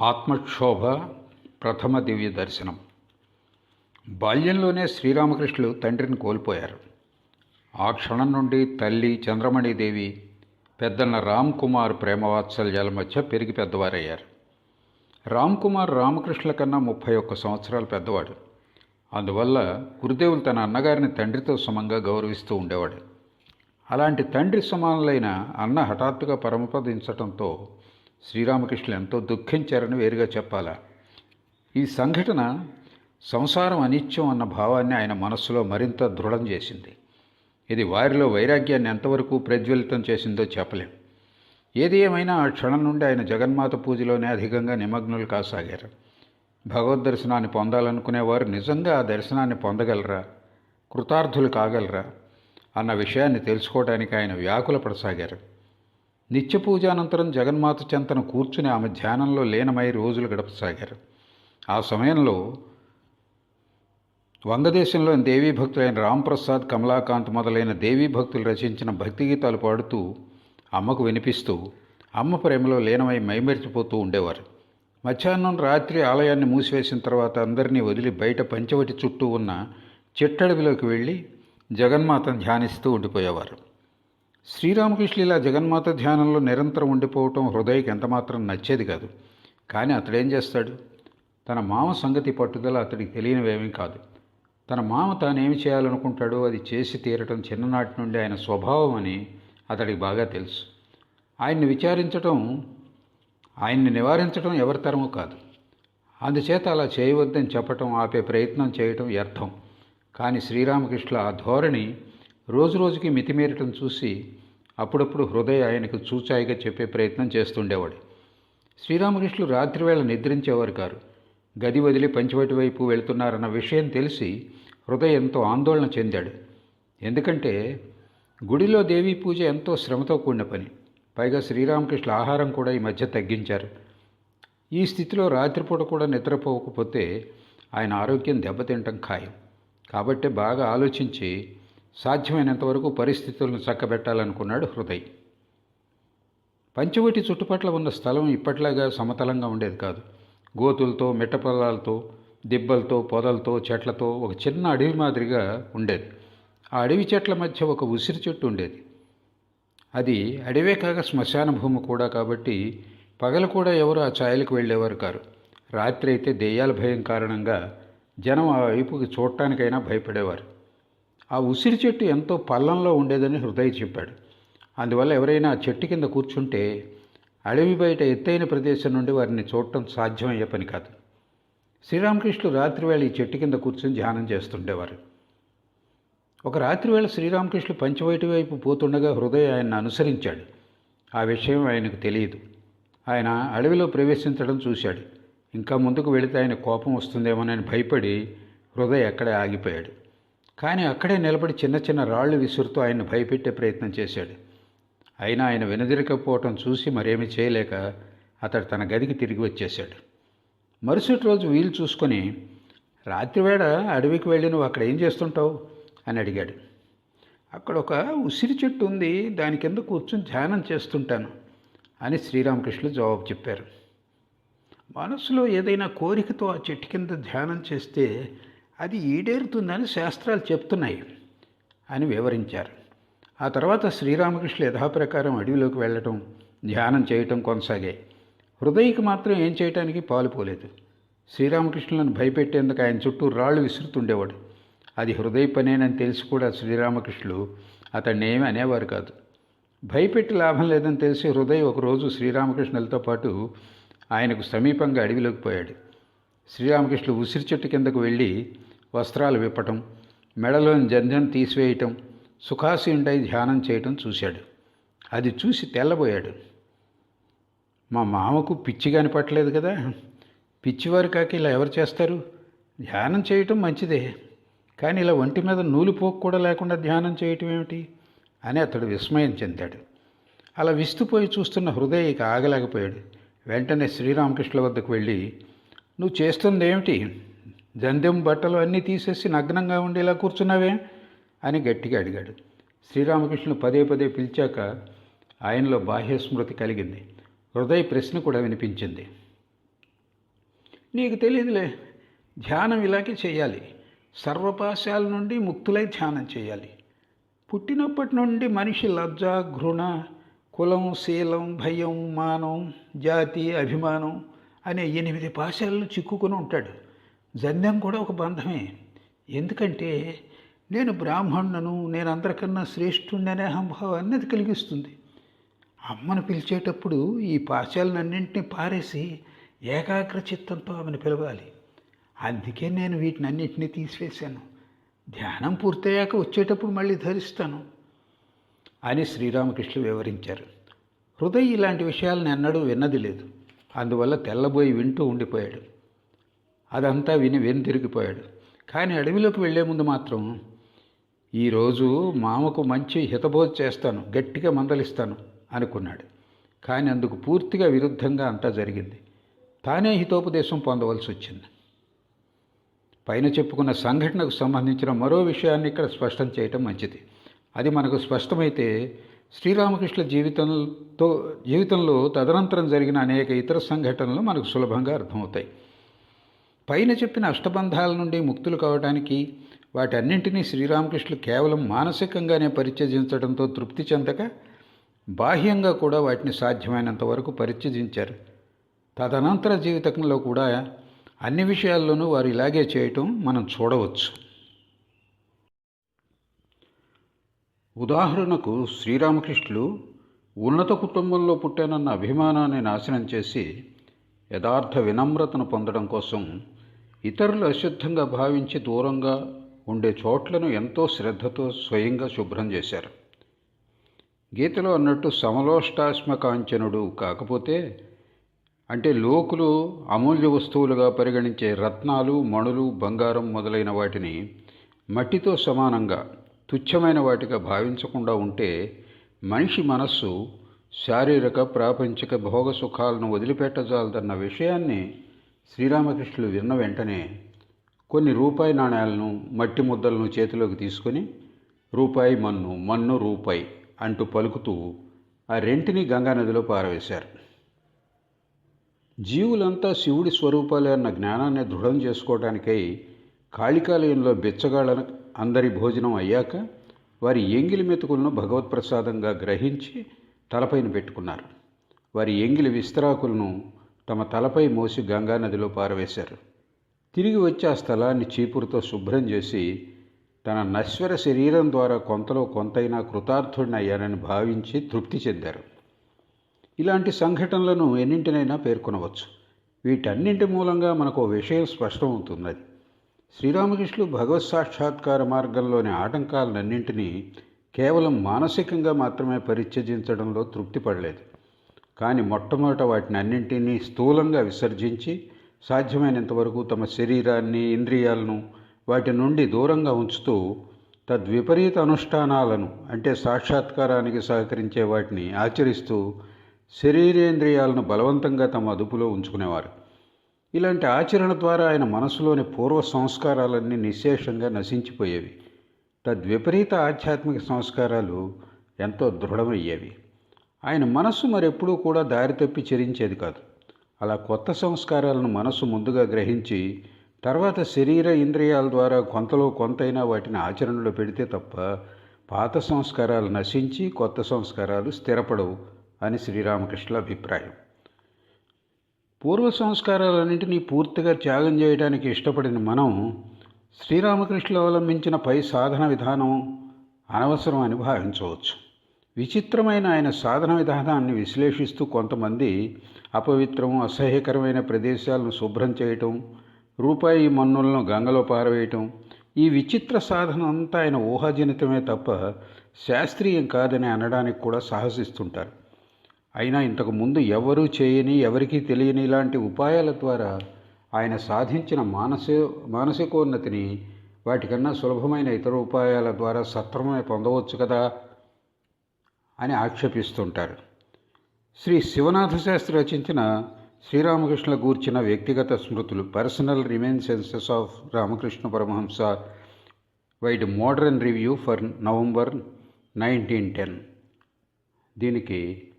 ఆత్మక్షోభ ప్రథమ దివ్య దర్శనం. బాల్యంలోనే శ్రీరామకృష్ణులు తండ్రిని కోల్పోయారు. ఆ క్షణం నుండి తల్లి చంద్రమణిదేవి పెద్దన్న రామ్ కుమార్ ప్రేమవాత్సల్యాల మధ్య పెరిగి పెద్దవారయ్యారు. రామ్ కుమార్ రామకృష్ణుల కన్నా ముప్పై ఒక్క సంవత్సరాలు పెద్దవాడు. అందువల్ల గురుదేవులు తన అన్నగారిని తండ్రితో సమంగా గౌరవిస్తూ ఉండేవాడు. అలాంటి తండ్రి సమానులైన అన్న హఠాత్తుగా పరమపదించడంతో శ్రీరామకృష్ణులు ఎంతో దుఃఖించారని వేరుగా చెప్పాలా? ఈ సంఘటన సంసారం అనిత్యం అన్న భావాన్ని ఆయన మనస్సులో మరింత దృఢం చేసింది. ఇది వారిలో వైరాగ్యాన్ని ఎంతవరకు ప్రజ్వలితం చేసిందో చెప్పలేం. ఏది ఏమైనా ఆ క్షణం నుండి ఆయన జగన్మాత పూజలోనే అధికంగా నిమగ్నులు కాసాగారు. భగవద్ దర్శనాన్ని పొందాలనుకునేవారు నిజంగా ఆ దర్శనాన్ని పొందగలరా? కృతార్థులు కాగలరా? అన్న విషయాన్ని తెలుసుకోవడానికి ఆయన వ్యాకుల పడసాగారు నిత్య జగన్మాత చెంతను కూర్చుని ఆమె ధ్యానంలో లీనమై రోజులు గడపసాగారు. ఆ సమయంలో వంగదేశంలోని దేవీ భక్తులైన రాంప్రసాద్ కమలాకాంత్ మొదలైన దేవీ భక్తులు రచించిన భక్తి గీతాలు పాడుతూ అమ్మకు వినిపిస్తూ అమ్మ ప్రేమలో లీనమై మైమరిచిపోతూ ఉండేవారు. మధ్యాహ్నం రాత్రి ఆలయాన్ని మూసివేసిన తర్వాత అందరినీ వదిలి బయట పంచవటి చుట్టూ ఉన్న చిట్టడవిలోకి వెళ్ళి జగన్మాతను ధ్యానిస్తూ ఉండిపోయేవారు. శ్రీరామకృష్ణ ఇలా జగన్మాత ధ్యానంలో నిరంతరం ఉండిపోవటం హృదయకి ఎంతమాత్రం నచ్చేది కాదు. కానీ అతడేం చేస్తాడు? తన మామ సంగతి పట్టుదల అతడికి తెలియనివేమీ కాదు. తన మామ తానేమి చేయాలనుకుంటాడో అది చేసి తీరటం చిన్ననాటి నుండి ఆయన స్వభావం అని అతడికి బాగా తెలుసు. ఆయన్ని విచారించటం ఆయన్ని నివారించడం ఎవరి తరమూ కాదు. అందుచేత అలా చేయవద్దని చెప్పటం ఆపే ప్రయత్నం చేయటం వ్యర్థం. కానీ శ్రీరామకృష్ణుల ఆ ధోరణి రోజు రోజుకి మితిమీరటం చూసి అప్పుడప్పుడు హృదయ ఆయనకు చూచాయిగా చెప్పే ప్రయత్నం చేస్తుండేవాడు. శ్రీరామకృష్ణులు రాత్రివేళ నిద్రించేవారు కారు. గది వదిలి పంచవటి వైపు వెళ్తున్నారన్న విషయం తెలిసి హృదయ ఎంతో ఆందోళన చెందాడు. ఎందుకంటే గుడిలో దేవీ పూజ ఎంతో శ్రమతో కూడిన పని. పైగా శ్రీరామకృష్ణ ఆహారం కూడా ఈ మధ్య తగ్గించారు. ఈ స్థితిలో రాత్రిపూట కూడా నిద్రపోకపోతే ఆయన ఆరోగ్యం దెబ్బతింటం ఖాయం. కాబట్టి బాగా ఆలోచించి సాధ్యమైనంతవరకు పరిస్థితులను చక్కబెట్టాలనుకున్నాడు హృదయ్. పంచవటి చుట్టుపట్ల ఉన్న స్థలం ఇప్పట్లాగా సమతలంగా ఉండేది కాదు. గోతులతో మిట్టపొలాలతో దిబ్బలతో పొదలతో చెట్లతో ఒక చిన్న అడవి మాదిరిగా ఉండేది. ఆ అడవి చెట్ల మధ్య ఒక ఉసిరి చెట్టు ఉండేది. అది అడవే కాక శ్మశాన భూమి కూడా కాబట్టి పగలు కూడా ఎవరు ఆ ఛాయలకు వెళ్ళేవారు కారు. రాత్రి అయితే దెయ్యాల భయం కారణంగా జనం ఆ వైపుకి చూడటానికైనా భయపడేవారు. ఆ ఉసిరి చెట్టు ఎంతో పల్లంలో ఉండేదని హృదయ చెప్పాడు. అందువల్ల ఎవరైనా ఆ చెట్టు కింద కూర్చుంటే అడవి బయట ఎత్తైన ప్రదేశం నుండి వారిని చూడటం సాధ్యమయ్యే పని కాదు. శ్రీరామకృష్ణుడు రాత్రివేళ ఈ చెట్టు కింద కూర్చొని ధ్యానం చేస్తుండేవారు. ఒక రాత్రివేళ శ్రీరామకృష్ణుడు పంచవైటి వైపు పోతుండగా హృదయ ఆయన్ని అనుసరించాడు. ఆ విషయం ఆయనకు తెలియదు. ఆయన అడవిలో ప్రవేశించడం చూశాడు. ఇంకా ముందుకు వెళితే ఆయన కోపం వస్తుందేమోనని భయపడి హృదయ అక్కడే ఆగిపోయాడు. కానీ అక్కడే నిలబడి చిన్న చిన్న రాళ్ళు విసురుతూ ఆయన భయపెట్టే ప్రయత్నం చేశాడు. అయినా ఆయన వెనుదిరకపోవటం చూసి మరేమీ చేయలేక అతడు తన గదికి తిరిగి వచ్చేశాడు. మరుసటి రోజు వీలు చూసుకొని రాత్రివేళ అడవికి వెళ్ళి నువ్వు అక్కడ ఏం చేస్తుంటావు? అని అడిగాడు. అక్కడ ఒక ఉసిరి చెట్టు ఉంది దాని కింద కూర్చొని ధ్యానం చేస్తుంటాను అని శ్రీరామకృష్ణులు జవాబు చెప్పారు. మనసులో ఏదైనా కోరికతో ఆ చెట్టు కింద ధ్యానం చేస్తే అది ఈడేరుతుందని శాస్త్రాలు చెప్తున్నాయి అని వివరించారు. ఆ తర్వాత శ్రీరామకృష్ణులు యథాప్రకారం అడవిలోకి వెళ్ళటం ధ్యానం చేయటం కొనసాగాయి. హృదయకి మాత్రం ఏం చేయటానికి పాలుపోలేదు శ్రీరామకృష్ణులను భయపెట్టేందుకు ఆయన చుట్టూ రాళ్ళు విసురుతుండేవాడు. అది హృదయ పనేనని తెలిసి కూడా శ్రీరామకృష్ణులు అతన్ని ఏమి అనేవారు కాదు. భయపెట్టి లాభం లేదని తెలిసి హృదయ్ ఒకరోజు శ్రీరామకృష్ణులతో పాటు ఆయనకు సమీపంగా అడవిలోకి పోయాడు. శ్రీరామకృష్ణులు ఉసిరి చెట్టు కిందకు వెళ్ళి వస్త్రాలు విప్పటం మెడలోని జంజం తీసివేయటం సుఖాసీనుడై ధ్యానం చేయటం చూశాడు. అది చూసి తెల్లబోయాడు. మా మామకు పిచ్చి కనపట్టలేదు కదా. పిచ్చివారు కాక ఇలా ఎవరు చేస్తారు? ధ్యానం చేయటం మంచిదే. కానీ ఇలా ఒంటి మీద నూలుపోకు కూడా లేకుండా ధ్యానం చేయటం ఏమిటి? అని అతడు విస్మయం చెందాడు. అలా విస్తుపోయి చూస్తున్న హృదయ ఇక ఆగలేకపోయాడు. వెంటనే శ్రీరామకృష్ణుల వద్దకు వెళ్ళి నువ్వు చేస్తుంది ఏమిటి జందెం బట్టలు అన్నీ తీసేసి నగ్నంగా ఉండేలా కూర్చున్నావే అని గట్టిగా అడిగాడు. శ్రీరామకృష్ణుడు పదే పదే పిలిచాక ఆయనలో బాహ్య స్మృతి కలిగింది. హృదయ ప్రశ్న కూడా వినిపించింది. నీకు తెలియదులే ధ్యానం ఇలాగే చేయాలి. సర్వపాశాల నుండి ముక్తులై ధ్యానం చేయాలి. పుట్టినప్పటి నుండి మనిషి లజ్జ ఘృణ కులం శీలం భయం మానం జాతి అభిమానం అనే ఎనిమిది పాశాలను చిక్కుకుని ఉంటాడు. జన్యం కూడా ఒక బంధమే. ఎందుకంటే నేను బ్రాహ్మణులను నేను అందరికన్నా శ్రేష్ఠుణ్ణి అనే అహంభావాన్ని అది కలిగిస్తుంది. అమ్మను పిలిచేటప్పుడు ఈ పాశాలన్నింటినీ పారేసి ఏకాగ్ర చిత్తంతో ఆమెను పిలవాలి. అందుకే నేను వీటిని అన్నింటినీ తీసివేశాను. ధ్యానం పూర్తయ్యాక వచ్చేటప్పుడు మళ్ళీ ధరిస్తాను అని శ్రీరామకృష్ణులు వివరించారు. హృదయ్ ఇలాంటి విషయాలను ఎన్నడూ విన్నది లేదు. అందువల్ల తెల్లబోయి వింటూ ఉండిపోయాడు. అదంతా విని వెనుతిరిగిపోయాడు కానీ అడవిలోకి వెళ్ళే ముందు మాత్రం ఈరోజు మామకు మంచి హితబోధ చేస్తాను గట్టిగా మందలిస్తాను అనుకున్నాడు. కానీ అందుకు పూర్తిగా విరుద్ధంగా అంతా జరిగింది. తానే హితోపదేశం పొందవలసి వచ్చింది. పైన చెప్పుకున్న సంఘటనకు సంబంధించిన మరో విషయాన్ని ఇక్కడ స్పష్టం చేయటం మంచిది. అది మనకు స్పష్టమైతే శ్రీరామకృష్ణ జీవితంతో జీవితంలో తదనంతరం జరిగిన అనేక ఇతర సంఘటనలు మనకు సులభంగా అర్థమవుతాయి. పైన చెప్పిన అష్టబంధాల నుండి ముక్తులు కావడానికి వాటన్నింటినీ శ్రీరామకృష్ణులు కేవలం మానసికంగానే పరిత్యజించడంతో తృప్తి చెందక బాహ్యంగా కూడా వాటిని సాధ్యమైనంత వరకు పరిత్యజించారు. తదనంతర జీవితంలో కూడా అన్ని విషయాల్లోనూ వారు ఇలాగే చేయటం మనం చూడవచ్చు. ఉదాహరణకు శ్రీరామకృష్ణులు ఉన్నత కుటుంబంలో పుట్టానన్న అభిమానాన్ని నాశనం చేసి యథార్థ వినమ్రతను పొందడం కోసం ఇతరులు అశుద్ధంగా భావించి దూరంగా ఉండే చోట్లను ఎంతో శ్రద్ధతో స్వయంగా శుభ్రం చేశారు. గీతలో అన్నట్టు సమలోష్టాశ్మ కాంచనుడు కాకపోతే అంటే లోకులు అమూల్య వస్తువులుగా పరిగణించే రత్నాలు మణులు బంగారం మొదలైన వాటిని మట్టితో సమానంగా తుచ్చమైన వాటిగా భావించకుండా ఉంటే మనిషి మనస్సు శారీరక ప్రాపంచిక భోగ సుఖాలను వదిలిపెట్టజాలదన్న విషయాన్ని శ్రీరామకృష్ణులు విన్న వెంటనే కొన్ని రూపాయి నాణ్యాలను మట్టి ముద్దలను చేతిలోకి తీసుకొని రూపాయి మన్ను మన్ను రూపాయి అంటూ పలుకుతూ ఆ రెంటిని గంగానదిలో పారవేశారు. జీవులంతా శివుడి స్వరూపాలే అన్న జ్ఞానాన్ని దృఢం చేసుకోవడానికై కాళికాలయంలో బిచ్చగాళ్ళ అందరి భోజనం అయ్యాక వారి ఎంగిలి మెతుకులను భగవత్ప్రసాదంగా గ్రహించి తలపైన పెట్టుకున్నారు. వారి ఎంగిలి విస్తరాకులను తమ తలపై మోసి గంగానదిలో పారవేశారు. తిరిగి వచ్చి ఆ స్థలాన్ని చీపురుతో శుభ్రం చేసి తన నశ్వర శరీరం ద్వారా కొంతలో కొంతైనా కృతార్థుడిని అయ్యానని భావించి తృప్తి చెందారు. ఇలాంటి సంఘటనలను ఎన్నింటినైనా పేర్కొనవచ్చు. వీటన్నింటి మూలంగా మనకు విషయం స్పష్టమవుతున్నది శ్రీరామకృష్ణులు భగవత్ సాక్షాత్కార మార్గంలోని ఆటంకాలన్నింటినీ కేవలం మానసికంగా మాత్రమే పరిత్యజించడంలో తృప్తి పడలేదు. కానీ మొట్టమొదట వాటిని అన్నింటినీ స్థూలంగా విసర్జించి సాధ్యమైనంతవరకు తమ శరీరాన్ని ఇంద్రియాలను వాటి నుండి దూరంగా ఉంచుతూ తద్విపరీత అనుష్ఠానాలను అంటే సాక్షాత్కారానికి సహకరించే వాటిని ఆచరిస్తూ శరీరేంద్రియాలను బలవంతంగా తమ అదుపులో ఉంచుకునేవారు. ఇలాంటి ఆచరణ ద్వారా ఆయన మనసులోని పూర్వ సంస్కారాలన్నీ నిశేషంగా నశించిపోయేవి. తద్విపరీత ఆధ్యాత్మిక సంస్కారాలు ఎంతో దృఢమయ్యేవి. ఆయన మనస్సు మరెప్పుడూ కూడా దారి తప్పి చరించేది కాదు. అలా కొత్త సంస్కారాలను మనస్సు ముందుగా గ్రహించి తర్వాత శరీర ఇంద్రియాల ద్వారా కొంతలో కొంతైనా వాటిని ఆచరణలో పెడితే తప్ప పాత సంస్కారాలు నశించి కొత్త సంస్కారాలు స్థిరపడవు అని శ్రీరామకృష్ణుల అభిప్రాయం. పూర్వ సంస్కారాలన్నింటినీ పూర్తిగా త్యాగం చేయడానికి ఇష్టపడిన మనం శ్రీరామకృష్ణులు అవలంబించిన పై సాధన విధానం అనవసరం అని భావించవచ్చు. విచిత్రమైన ఆయన సాధన విధానాన్ని విశ్లేషిస్తూ కొంతమంది అపవిత్రం అసహ్యకరమైన ప్రదేశాలను శుభ్రం చేయటం రూపాయి మన్నులను గంగలో పారవేయటం ఈ విచిత్ర సాధన అంతా ఆయన ఊహాజనితమే తప్ప శాస్త్రీయం కాదని అనడానికి కూడా సాహసిస్తుంటారు. అయినా ఇంతకు ముందు ఎవరూ చేయని ఎవరికీ తెలియని ఇలాంటి ఉపాయాల ద్వారా ఆయన సాధించిన మానసి మానసికోన్నతిని వాటికన్నా సులభమైన ఇతర ఉపాయాల ద్వారా సత్వరమే పొందవచ్చు కదా? అని ఆక్షేపిస్తుంటారు. శ్రీ శివనాథ శాస్త్రి రచించిన శ్రీరామకృష్ణుల గూర్చిన వ్యక్తిగత స్మృతులు personal reminiscences of Ramakrishna Paramahamsa vide modern review for November nineteen ten దీనికి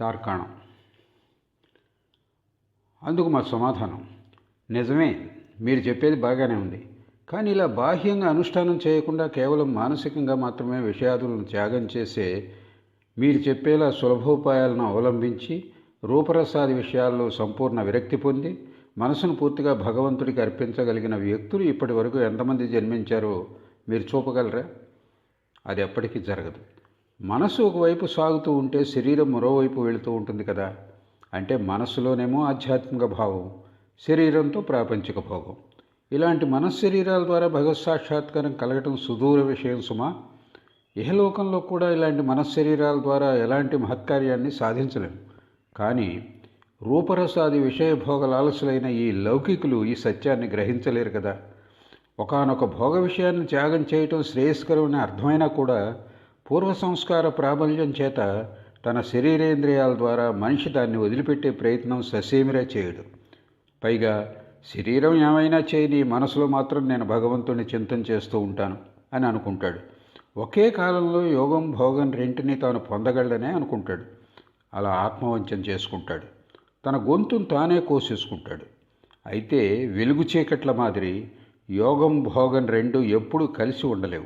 తార్కాణం. అందుకు మా సమాధానం. నిజమే మీరు చెప్పేది బాగానే ఉంది. కానీ ఇలా బాహ్యంగా అనుష్ఠానం చేయకుండా కేవలం మానసికంగా మాత్రమే విషయాదులను త్యాగం చేసే మీరు చెప్పేలా సులభోపాయాలను అవలంబించి రూపరసాది విషయాల్లో సంపూర్ణ విరక్తి పొంది మనసును పూర్తిగా భగవంతుడికి అర్పించగలిగిన వ్యక్తులు ఇప్పటి వరకు ఎంతమంది జన్మించారో మీరు చూపగలరా? అది ఎప్పటికీ జరగదు. మనసు ఒకవైపు సాగుతూ ఉంటే శరీరం మరోవైపు వెళుతూ ఉంటుంది కదా? అంటే మనసులోనేమో ఆధ్యాత్మిక భావం శరీరంతో ప్రాపంచిక భోగం ఇలాంటి మనశ్శరీరాల ద్వారా భగవత్ సాక్షాత్కారం కలగటం సుదూర విషయం సుమా? ఇహలోకంలో కూడా ఇలాంటి మనశ్శరీరాల ద్వారా ఎలాంటి మహత్కార్యాన్ని సాధించలేము. కానీ రూపరసాది విషయభోగ లాలసులైన ఈ లౌకికులు ఈ సత్యాన్ని గ్రహించలేరు కదా. ఒకనొక భోగ విషయాన్ని త్యాగం చేయటం శ్రేయస్కరమని అర్థమైనా కూడా పూర్వ సంస్కార ప్రాబల్యం చేత తన శరీరేంద్రియాల ద్వారా మనిషి దాన్ని వదిలిపెట్టే ప్రయత్నం ససేమిరా చేయడు. పైగా శరీరం ఏమైనా చేయని మనసులో మాత్రం నేను భగవంతుని చింతన చేస్తూ ఉంటాను అని అనుకుంటాడు. ఒకే కాలంలో యోగం భోగం రెంటిని తాను పొందగలడనే అనుకుంటాడు. అలా ఆత్మవంచన చేసుకుంటాడు. తన గొంతును తానే కోసేసుకుంటాడు. అయితే వెలుగు చీకట్ల మాదిరి యోగం భోగం రెండు ఎప్పుడూ కలిసి ఉండలేవు.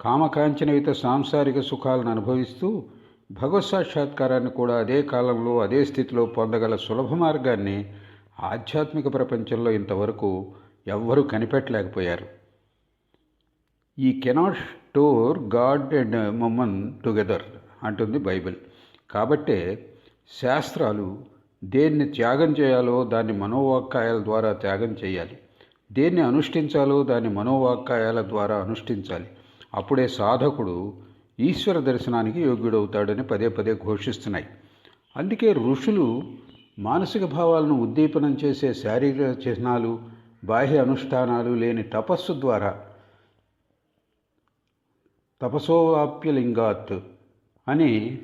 కామకాంచనయుత సాంసారిక సుఖాలను అనుభవిస్తూ భగవత్ సాక్షాత్కారాన్ని కూడా అదే కాలంలో అదే స్థితిలో పొందగల సులభ మార్గాన్ని ఆధ్యాత్మిక ప్రపంచంలో ఇంతవరకు ఎవ్వరూ కనిపెట్టలేకపోయారు. ఈ cannot serve God and mammon together అంటుంది బైబిల్. కాబట్టే శాస్త్రాలు దేన్ని త్యాగం చేయాలో దాన్ని మనోవాక్కాయాల ద్వారా త్యాగం చేయాలి. దేన్ని అనుష్ఠించాలో దాన్ని మనోవాక్కాయాల ద్వారా అనుష్ఠించాలి. అప్పుడే సాధకుడు ఈశ్వర దర్శనానికి యోగ్యుడవుతాడని పదే పదే ఘోషిస్తున్నాయి. అందుకే ఋషులు మానసిక భావాలను ఉద్దీపనం చేసే శారీరక చిహ్నాలు బాహ్య అనుష్ఠానాలు లేని తపస్సు ద్వారా తపసోవాప్యలింగాత్ అని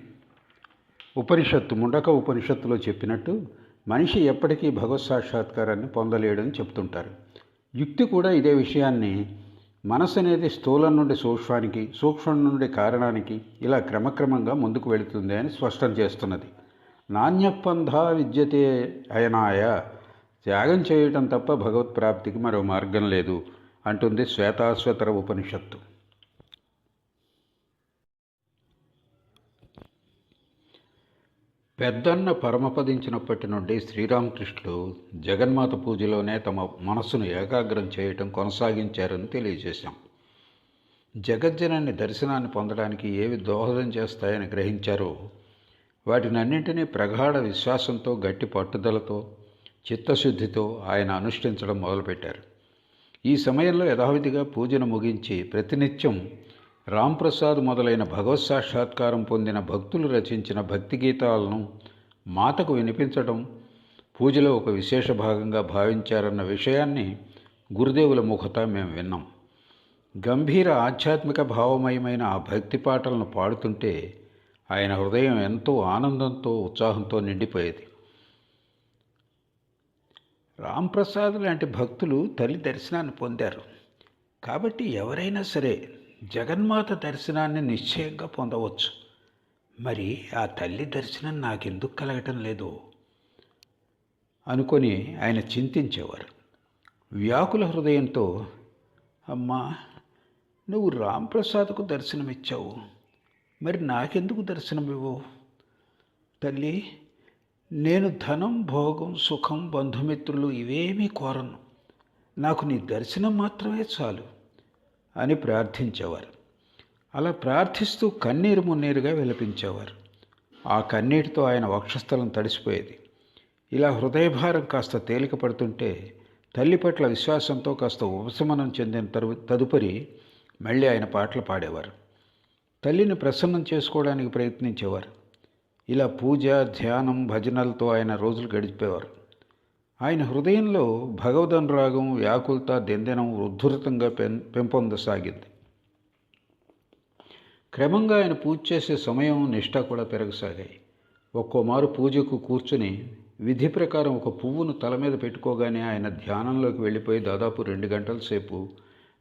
ఉపనిషత్తు ముండక ఉపనిషత్తులో చెప్పినట్టు మనిషి ఎప్పటికీ భగవత్ సాక్షాత్కారాన్ని పొందలేడని చెప్తుంటారు. యుక్తి కూడా ఇదే విషయాన్ని మనసు అనేది స్థూలం నుండి సూక్ష్మానికి సూక్ష్మం నుండి కారణానికి ఇలా క్రమక్రమంగా ముందుకు వెళుతుంది అని స్పష్టం చేస్తున్నది. నాణ్యపంధ విద్యతే అయనాయ. త్యాగం చేయటం తప్ప భగవత్ ప్రాప్తికి మరో మార్గం లేదు అంటుంది శ్వేతాశ్వతర ఉపనిషత్తు. పెద్దన్న పరమపదించినప్పటి నుండి శ్రీరామకృష్ణులు జగన్మాత పూజలోనే తమ మనస్సును ఏకాగ్రం చేయటం కొనసాగించారని తెలియజేశాం. జగజ్జనాన్ని దర్శనాన్ని పొందడానికి ఏవి దోహదం చేస్తాయని గ్రహించారో వాటినన్నింటినీ ప్రగాఢ విశ్వాసంతో గట్టి పట్టుదలతో చిత్తశుద్ధితో ఆయన అనుష్ఠించడం మొదలుపెట్టారు. ఈ సమయంలో యథావిధిగా పూజను ముగించి ప్రతినిత్యం రాంప్రసాద్ మొదలైన భగవత్ సాక్షాత్కారం పొందిన భక్తులు రచించిన భక్తి గీతాలను మాతకు వినిపించడం పూజలో ఒక విశేష భాగంగా భావించారన్న విషయాన్ని గురుదేవుల ముఖత మేము విన్నాం. గంభీర ఆధ్యాత్మిక భావమయమైన ఆ భక్తి పాటలను పాడుతుంటే ఆయన హృదయం ఎంతో ఆనందంతో ఉత్సాహంతో నిండిపోయేది. రాంప్రసాద్ లాంటి భక్తులు తల్లి దర్శనాన్ని పొందారు. కాబట్టి ఎవరైనా సరే జగన్మాత దర్శనాన్ని నిశ్చయంగా పొందవచ్చు. మరి ఆ తల్లి దర్శనం నాకెందుకు కలగటం లేదు? అనుకొని ఆయన చింతించేవారు. వ్యాకుల హృదయంతో అమ్మా నువ్వు రాంప్రసాద్కు దర్శనమిచ్చావు. మరి నాకెందుకు దర్శనం ఇవ్వవు తల్లి నేను ధనం భోగం సుఖం బంధుమిత్రులు ఇవేమీ కోరను. నాకు నీ దర్శనం మాత్రమే చాలు. అని ప్రార్థించేవారు. అలా ప్రార్థిస్తూ కన్నీరు మున్నీరుగా విలపించేవారు. ఆ కన్నీటితో ఆయన వక్షస్థలం తడిసిపోయేది. ఇలా హృదయభారం కాస్త తేలిక పడుతుంటే తల్లి పట్ల విశ్వాసంతో కాస్త ఉపశమనం చెందిన తరు తదుపరి మళ్ళీ ఆయన పాటలు పాడేవారు. తల్లిని ప్రసన్నం చేసుకోవడానికి ప్రయత్నించేవారు. ఇలా పూజ ధ్యానం భజనలతో ఆయన రోజులు గడిపేవారు. ఆయన హృదయంలో భగవదనురాగం వ్యాకులత దెందెనం ఉద్ధృతంగా పెం పెంపొందసాగింది. క్రమంగా ఆయన పూజ చేసే సమయం నిష్ఠ కూడా పెరగసాగాయి. ఒక్కోమారు పూజకు కూర్చుని విధి ప్రకారం ఒక పువ్వును తల మీద పెట్టుకోగానే ఆయన ధ్యానంలోకి వెళ్ళిపోయి దాదాపు రెండు గంటల సేపు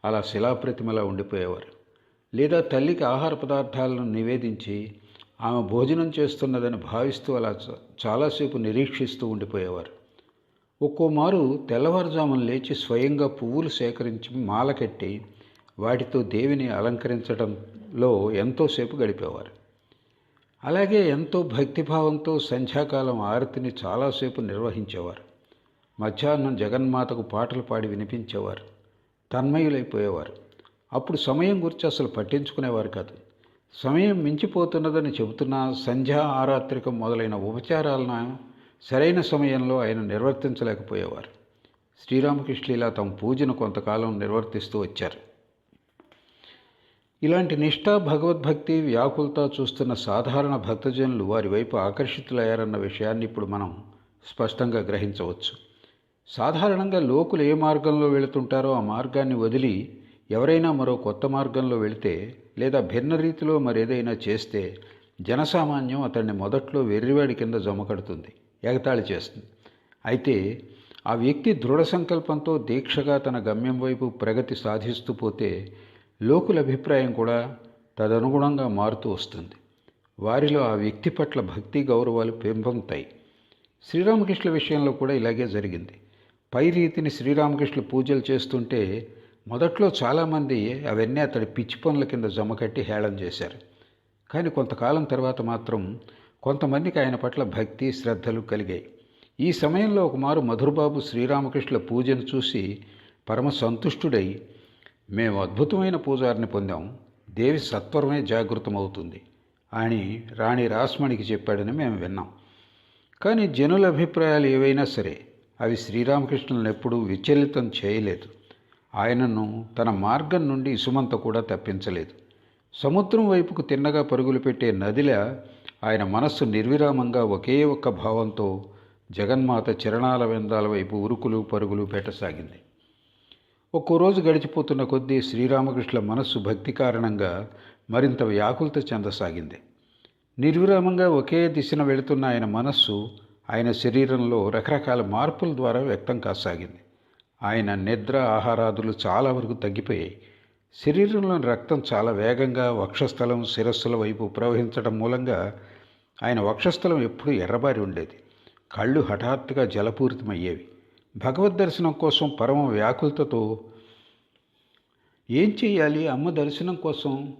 అలా శిలాప్రతిమలా ఉండిపోయేవారు. లేదా తల్లికి ఆహార పదార్థాలను నివేదించి ఆమె భోజనం చేస్తున్నదని భావిస్తూ అలా చాలాసేపు నిరీక్షిస్తూ ఉండిపోయేవారు. ఒక్కో మారు తెల్లవారుజామున లేచి స్వయంగా పువ్వులు సేకరించి మాల కట్టి వాటితో దేవిని అలంకరించడంలో ఎంతోసేపు గడిపేవారు. అలాగే ఎంతో భక్తిభావంతో సంధ్యాకాలం ఆరతిని చాలాసేపు నిర్వహించేవారు. మధ్యాహ్నం జగన్మాతకు పాటలు పాడి వినిపించేవారు. తన్మయులైపోయేవారు. అప్పుడు సమయం గురించి అసలు పట్టించుకునేవారు కాదు. సమయం మించిపోతున్నదని చెబుతున్నా సంధ్యా ఆరాత్రికం మొదలైన ఉపచారాలను సరైన సమయంలో ఆయన నిర్వర్తించలేకపోయేవారు. శ్రీరామకృష్ణ ఇలా తమ పూజను కొంతకాలం నిర్వర్తిస్తూ వచ్చారు. ఇలాంటి నిష్ఠ భగవద్భక్తి వ్యాకులత చూస్తున్న సాధారణ భక్తజనులు వారి వైపు ఆకర్షితులయ్యారన్న విషయాన్ని ఇప్పుడు మనం స్పష్టంగా గ్రహించవచ్చు. సాధారణంగా లోకులు ఏ మార్గంలో వెళుతుంటారో ఆ మార్గాన్ని వదిలి ఎవరైనా మరో కొత్త మార్గంలో వెళితే లేదా భిన్న రీతిలో మరేదైనా చేస్తే జనసామాన్యం అతన్ని మొదట్లో వెర్రివాడి కింద జమకడుతుంది. ఎగతాళి చేస్తుంది. అయితే ఆ వ్యక్తి దృఢ సంకల్పంతో దీక్షగా తన గమ్యం వైపు ప్రగతి సాధిస్తూ పోతే లోకుల అభిప్రాయం కూడా తదనుగుణంగా మారుతూ వస్తుంది. వారిలో ఆ వ్యక్తి పట్ల భక్తి గౌరవాలు పెంపొందుతాయి. శ్రీరామకృష్ణ విషయంలో కూడా ఇలాగే జరిగింది. పై రీతిని శ్రీరామకృష్ణ పూజలు చేస్తుంటే మొదట్లో చాలామంది అవన్నీ అతడి పిచ్చి పనుల కింద జమకట్టి హేళన చేశారు. కానీ కొంతకాలం తర్వాత మాత్రం కొంతమందికి ఆయన పట్ల భక్తి శ్రద్ధలు కలిగాయి. ఈ సమయంలో ఒకమారు మధురబాబు శ్రీరామకృష్ణుల పూజను చూసి పరమ సంతుష్టుడై మేము అద్భుతమైన పూజారిని పొందాం. దేవి సత్వరమే జాగృతమవుతుంది. అని రాణి రాస్మణికి చెప్పాడని మేము విన్నాం. కానీ జనుల అభిప్రాయాలు ఏవైనా సరే అవి శ్రీరామకృష్ణులను ఎప్పుడూ విచలితం చేయలేదు. ఆయనను తన మార్గం నుండి ఇసుమంత కూడా తప్పించలేదు. సముద్రం వైపుకు తిన్నగా పరుగులు పెట్టే నదిలా ఆయన మనస్సు నిర్విరామంగా ఒకే ఒక్క భావంతో జగన్మాత చరణాల వెందాల వైపు ఉరుకులు పరుగులు పెట్టసాగింది. ఒక్కో రోజు గడిచిపోతున్న కొద్దీ శ్రీరామకృష్ణ మనస్సు భక్తి కారణంగా మరింత వ్యాకులత చెందసాగింది. నిర్విరామంగా ఒకే దిశన వెళుతున్న ఆయన మనస్సు ఆయన శరీరంలో రకరకాల మార్పుల ద్వారా వ్యక్తం కాసాగింది. ఆయన నిద్ర ఆహారాదులు చాలా వరకు తగ్గిపోయాయి. శరీరంలోని రక్తం చాలా వేగంగా వక్షస్థలం శిరస్సుల వైపు ప్రవహించడం మూలంగా ఆయన వక్షస్థలం ఎప్పుడూ ఎర్రబారి ఉండేది. కళ్ళు హఠాత్తుగా జలపూరితమయ్యేవి. భగవద్ దర్శనం కోసం పరమ వ్యాకులతతో ఏం చేయాలి అమ్మ దర్శనం కోసం?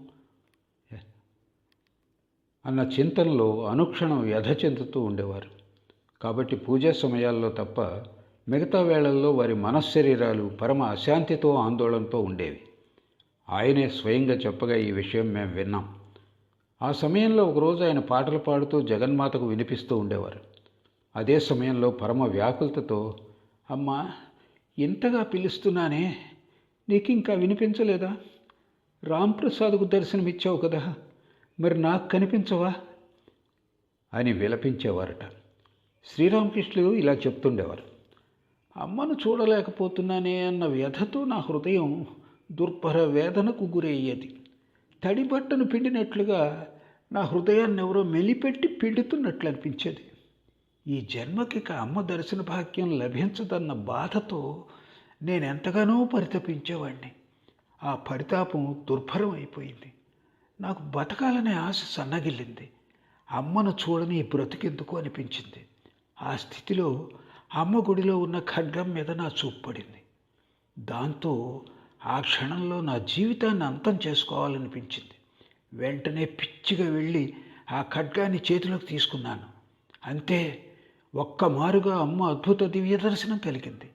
అన్న చింతనలో అనుక్షణం వ్యధ చెందుతూ ఉండేవారు. కాబట్టి పూజా సమయాల్లో తప్ప మిగతా వేళల్లో వారి మనశ్శరీరాలు పరమ అశాంతితో ఆందోళనతో ఉండేవి. ఆయనే స్వయంగా చెప్పగా ఈ విషయం మేము విన్నాం. ఆ సమయంలో ఒకరోజు ఆయన పాటలు పాడుతూ జగన్మాతకు వినిపిస్తూ ఉండేవారు. అదే సమయంలో పరమ వ్యాకులతతో అమ్మా ఇంతగా పిలుస్తున్నానే నీకు ఇంకా వినిపించలేదా? రాంప్రసాద్కు దర్శనమిచ్చావు కదా మరి నాకు కనిపించవా? అని విలపించేవారట. శ్రీరామకృష్ణుడు ఇలా చెప్తుండేవారు. అమ్మను చూడలేకపోతున్నానే అన్న వ్యధతో నా హృదయం దుర్భర వేదనకు గురయ్యేది. తడి బట్టను పిండినట్లుగా నా హృదయాన్ని ఎవరో మెలిపెట్టి పిండుతున్నట్లు అనిపించేది ఈ జన్మకి అమ్మ దర్శన భాగ్యం లభించదన్న బాధతో నేను ఎంతగానో పరితపించేవాడిని ఆ పరితాపం దుర్భరం అయిపోయింది నాకు బతకాలనే ఆశ సన్నగిల్లింది. అమ్మను చూడని బ్రతికెందుకు అనిపించింది. ఆ స్థితిలో అమ్మ గుడిలో ఉన్న ఖడ్గం మీద నా చూపు పడింది. దాంతో ఆ క్షణంలో నా జీవితాన్ని అంతం చేసుకోవాలనిపించింది. వెంటనే పిచ్చిగా వెళ్ళి ఆ ఖడ్గాన్ని చేతిలోకి తీసుకున్నాను. అంతే ఒక్క మారుగా అమ్మ అద్భుత దివ్య దర్శనం కలిగింది.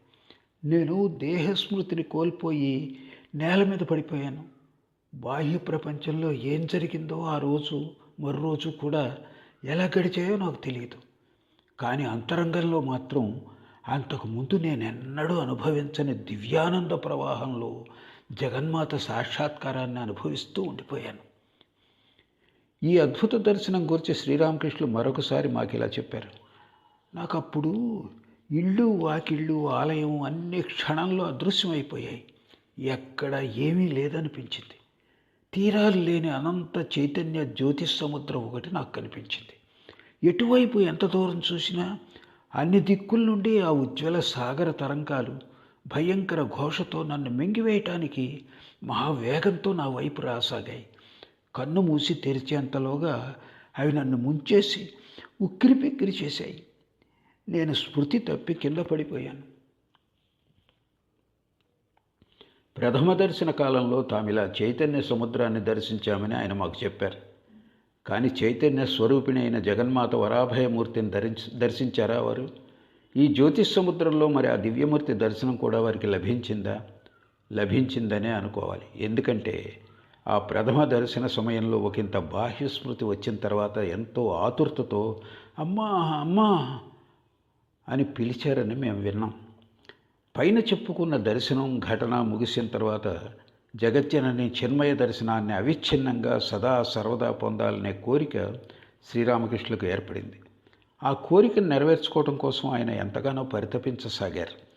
నేను దేహస్మృతిని కోల్పోయి నేల మీద పడిపోయాను. బాహ్య ప్రపంచంలో ఏం జరిగిందో ఆ రోజు మరో రోజు కూడా ఎలా గడిచాయో నాకు తెలియదు కానీ అంతరంగంలో మాత్రం అంతకు ముందు నేను ఎన్నడూ అనుభవించని దివ్యానంద ప్రవాహంలో జగన్మాత సాక్షాత్కారాన్ని అనుభవిస్తూ ఉండిపోయాను. ఈ అద్భుత దర్శనం గురించి శ్రీరామకృష్ణులు మరొకసారి మాకు ఇలా చెప్పారు. నాకు అప్పుడు ఇళ్ళు వాకిళ్ళు ఆలయం అన్ని క్షణంలో అదృశ్యమైపోయాయి. ఎక్కడ ఏమీ లేదనిపించింది. తీరాలు లేని అనంత చైతన్య జ్యోతిష్ సముద్రం ఒకటి నాకు కనిపించింది. ఎటువైపు ఎంత దూరం చూసినా అన్ని దిక్కుల నుండి ఆ ఉజ్వల సాగర తరంగాలు భయంకర ఘోషతో నన్ను మింగివేయటానికి మహావేగంతో నా వైపు రాసాగాయి. కన్ను మూసి తెరిచేంతలోగా అవి నన్ను ముంచేసి ఉక్కిరి పిక్కిరి చేశాయి. నేను స్మృతి తప్పి కింద పడిపోయాను. ప్రథమ దర్శన కాలంలో తామిలా చైతన్య సముద్రాన్ని దర్శించామని ఆయన మాకు చెప్పారు. కానీ చైతన్య స్వరూపిణి అయిన జగన్మాత వరాభయమూర్తిని ధరించి దర్శించారా వారు? ఈ జ్యోతిష్ సముద్రంలో మరి ఆ దివ్యమూర్తి దర్శనం కూడా వారికి లభించిందా? లభించిందనే అనుకోవాలి. ఎందుకంటే ఆ ప్రథమ దర్శన సమయంలో ఒకంత బాహ్య స్మృతి వచ్చిన తర్వాత ఎంతో ఆతురతతో అమ్మా అమ్మా అని పిలిచారని మేము విన్నాం. పైన చెప్పుకున్న దర్శనం ఘటన ముగిసిన తర్వాత జగత్యనని చిన్మయ దర్శనాన్ని అవిచ్ఛిన్నంగా సదా సర్వదా పొందాలనే కోరిక శ్రీరామకృష్ణులకు ఏర్పడింది. ఆ కోరికను నెరవేర్చుకోవడం కోసం ఆయన ఎంతగానో పరితపించసాగారు.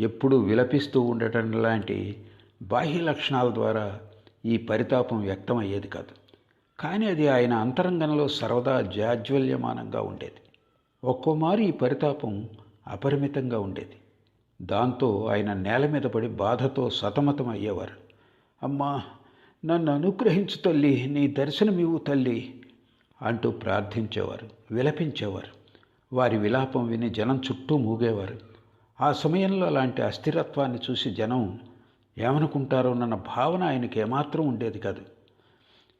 ఎప్పుడూ విలపిస్తూ ఉండటం లాంటి బాహ్య లక్షణాల ద్వారా ఈ పరితాపం వ్యక్తమయ్యేది కాదు. కానీ అది ఆయన అంతరంగంలో సర్వదా జాజ్వల్యమానంగా ఉండేది. ఒక్కోమారు ఈ పరితాపం అపరిమితంగా ఉండేది. దాంతో ఆయన నేల మీద పడి బాధతో సతమతం అయ్యేవారు అమ్మా నన్ను అనుగ్రహించు తల్లి నీ దర్శనమివ్వు తల్లి అంటూ ప్రార్థించేవారు విలపించేవారు. వారి విలాపం విని జనం చుట్టూ మూగేవారు. ఆ సమయంలో అలాంటి అస్థిరత్వాన్ని చూసి జనం ఏమనుకుంటారోనన్న భావన ఆయనకి ఏమాత్రం ఉండేది కాదు.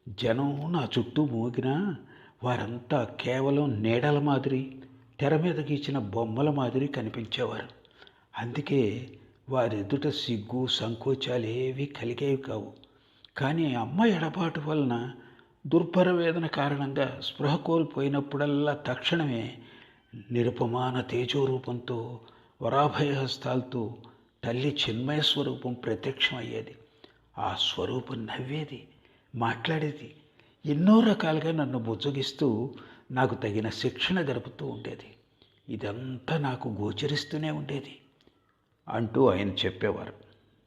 జనం నా చుట్టూ మూగినా వారంతా కేవలం నీడల మాదిరి తెర మీద గీచిన బొమ్మల మాదిరి కనిపించేవారు. అందుకే వారెదుట సిగ్గు సంకోచాలేవి కలిగేవి కావు. కానీ అమ్మ ఎడబాటు వలన దుర్భర వేదన కారణంగా స్పృహ కోల్పోయినప్పుడల్లా తక్షణమే నిరుపమాన తేజోరూపంతో వరాభయహస్తాలతో తల్లి చిన్మయ స్వరూపం ప్రత్యక్షమయ్యేది. ఆ స్వరూపం నవ్వేది మాట్లాడేది ఎన్నో రకాలుగా నన్ను బుజ్జగిస్తూ నాకు తగిన శిక్షణ గడుపుతూ ఉండేది. ఇదంతా నాకు గోచరిస్తూనే ఉండేది. అంటూ ఆయన చెప్పేవారు.